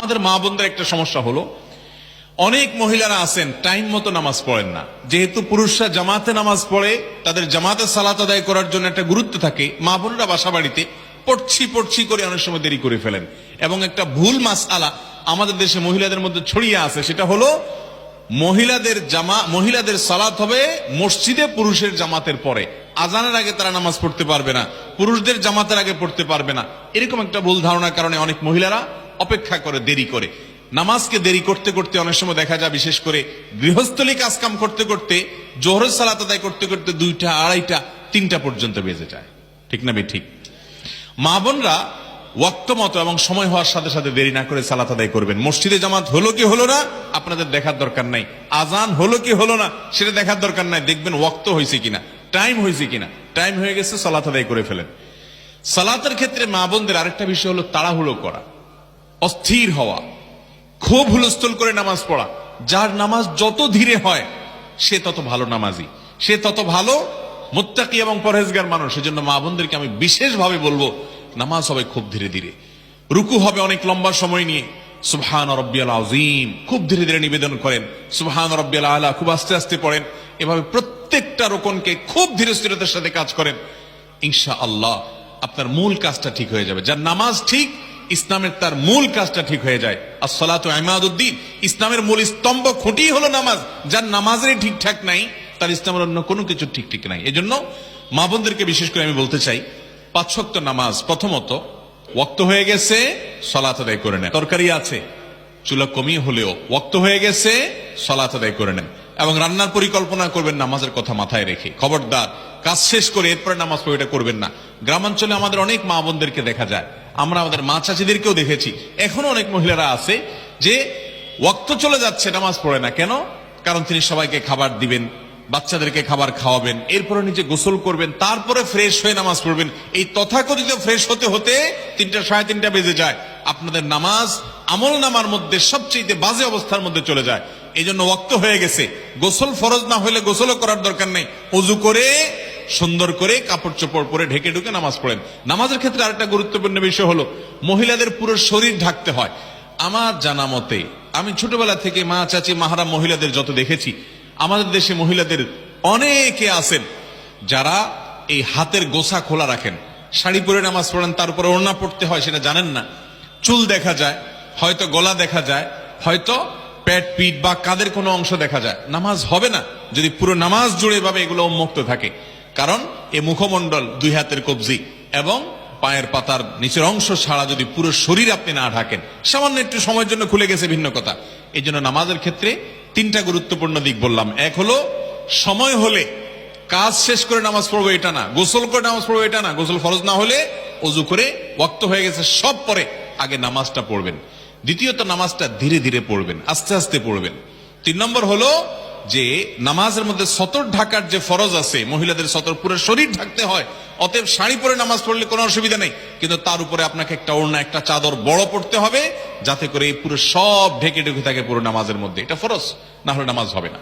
আমাদের মা বোনদের একটা সমস্যা হলো, অনেক মহিলারা আছেন, টাইম মতো নামাজ পড়েন না। যেহেতু পুরুষরা জামাতে নামাজ পড়ে, তাদের জামাতে সালাত আদায় করার জন্য একটা গুরুত্ব থাকে, মা বোনরা বাসা বাড়িতে পড়ছি পড়ছি করে অনেক সময় দেরি করে ফেলেন। এবং একটা ভুল মাস আলা আমাদের দেশে মহিলাদের মধ্যে ছড়িয়ে আছে, সেটা হলো মহিলাদের জামা, মহিলাদের সালাত হবে মসজিদে পুরুষের জামাতের পরে। আজানের আগে তারা নামাজ পড়তে পারবে না, পুরুষদের জামাতের আগে পড়তে পারবে না। এরকম একটা ভুল ধারণার কারণে অনেক মহিলারা অপেক্ষা করে, দেরি করে। নামাজকে দেরি করতে করতে অনেক সময় দেখা যায়, বিশেষ করে গৃহস্থলী কাজকাম করতে করতে জোহর সালাত আদায় করতে করতে দুইটা, আড়াইটা, তিনটা পর্যন্ত বেজে যায়। ঠিক না ঠিক? মা বোনরা ওয়াক্ত মতো এবং সময় হওয়ার সাথে সাথে দেরি না করে সালাত আদায় করবেন। মসজিদে জামাত হলো কি হলো না, আপনাদের দেখার দরকার নাই। আজান হলো কি হলো না, সেটা দেখার দরকার নাই। দেখবেন ওয়াক্ত হয়েছে কিনা, টাইম হয়েছে কিনা, টাইম হয়ে গেছে, সালাত আদায় করে ফেলেন। সালাতের ক্ষেত্রে মা বোনদের আরেকটা বিষয় হলো তাড়াহুড়ো করা। অস্থির হওয়া, খুব হুলস্থুল করে নামাজ পড়া, যার নামাজ যত ধীরে হয়, সে তত ভালো নামাজি। সে তত ভালো মোত্তাকি এবং পরহেজগার মানুষ। সেজন্য মা বোনদেরকে আমি বিশেষভাবে বলব, নামাজ হবে খুব ধীরে ধীরে। রুকু হবে অনেক লম্বা সময় নিয়ে। সুবহান রব্বিয়াল আজিম খুব ধীরে ধীরে নিবেদন করেন। সুবহান রব্বিয়াল আলা, খুব আস্তে আস্তে পড়েন। এভাবে প্রত্যেকটা রোকনকে খুব ধীরে স্থিরতার সাথে কাজ করেন। ইনশা আল্লাহ আপনার মূল কাজটা ঠিক হয়ে যাবে। যার নামাজ ঠিক ইসলামের তার মূল কাজটা ঠিক হয়ে যায়। আর সলাত আহমাদুদ্দিন ইসলামের মূল স্তম্ভ খুঁটি হলো নামাজ। যার নামাজেরই ঠিকঠাক নাই, তার ইসলামের অন্য কোনো কিছু ঠিক ঠিক নাই। এজন্য মা বোনদেরকে বিশেষ করে আমি বলতে চাই, পাঁচ ওয়াক্ত নামাজ প্রথমত ওক্ত হয়ে গেছে, সলাত আদায় করে নেন। তরকারি আছে, চুলা কমিয়ে হলেও ওক্ত হয়ে গেছে, সলাত আদায় করে নেন। এবং রান্নার পরিকল্পনা করবেন নামাজের কথা মাথায় রেখে। খবরদার, কাজ শেষ করে এরপরে নামাজ পড়ে এটা করবেন না। গ্রামাঞ্চলে আমাদের অনেক মা বোনদেরকে দেখা যায় আমরা আমাদের মা চাচিদেরকেও দেখেছি। এখনও অনেক মহিলারা আছে যে ওক্ত চলে যাচ্ছে, নামাজ পড়ে না। কেন? কারণ তিনি সবাইকে খাবার দিবেন, বাচ্চাদেরকে খাবার খাওয়াবেন, এরপরে নিজে গোসল করবেন, তারপরে ফ্রেশ হয়ে নামাজ পড়বেন। এই তথাকথিত ফ্রেশ হতে হতে তিনটা, সাড়ে তিনটা বেজে যায়। আপনাদের নামাজ আমল নামার মধ্যে সবচেয়ে বাজে অবস্থার মধ্যে চলে যায়। এই জন্য ওয়াক্ত হয়ে গেছে। গোসল ফরজ না হলে গোসলও করার দরকার নেই। অজু করে সুন্দর করে কাপড় চোপড় পরে ঢেকে ঢুকে নামাজ পড়েন। নামাজের ক্ষেত্রে আরেকটা গুরুত্বপূর্ণ বিষয় হলো, মহিলাদের পুরো শরীর ঢাকতে হয়। আমার জানা মতে, আমি ছোটবেলা থেকে মা, চাচি, মাহারা মহিলাদের যত দেখেছি, আমাদের দেশে মহিলাদের অনেকে আছেন যারা এই হাতের গোসা খোলা রাখেন। শাড়ি পরে নামাজ পড়েন তার উপরে ওড়না পড়তে হয় সেটা জানেন না। চুল দেখা যায়, হয়তো গলা দেখা যায়, হয়তো পেট, পিঠ বা কাদের কোনো অংশ দেখা যায়। নামাজ হবে না। যদি পুরো নামাজ জুড়ে ভাবে এগুলো উন্মুক্ত থাকে কারণ এ মুখমণ্ডল দুই হাতের কবজি এবং পায়ের পাতার নিচের অংশ ছাড়া যদি পুরো শরীর আপনি না ঢাকেন, সামান্য একটু সময়ের জন্য খুলে গেছে ভিন্ন কথা। এই জন্য নামাজের ক্ষেত্রে তিনটা গুরুত্বপূর্ণ দিক বললাম। এক হলো, সময় হলে কাজ শেষ করে নামাজ পড়ব এটা না, গোসল করে নামাজ পড়ব এটা না, গোসল ফরজ না হলে অজু করে ওয়াক্ত হয়ে গেছে সব পরে আগে নামাজটা পড়বেন। দ্বিতীয়ত নামাজটা ধীরে ধীরে পড়বেন, আস্তে আস্তে পড়বেন। তিন নম্বর হলো যে নামাজের মধ্যে সতর ঢাকার যে ফরজ আছে, মহিলাদের সতর পুরো শরীর ঢাকতে হয়, অতএব শাড়ি পরে নামাজ পড়লে কোনো অসুবিধা নেই। কিন্তু তার উপরে আপনাকে একটা ওড়না, একটা চাদর বড় পড়তে হবে, যাতে করে পুরো সব ঢেকে ঢেকে থাকে পুরো নামাজের মধ্যে। এটা ফরজ, না হলে নামাজ হবে না।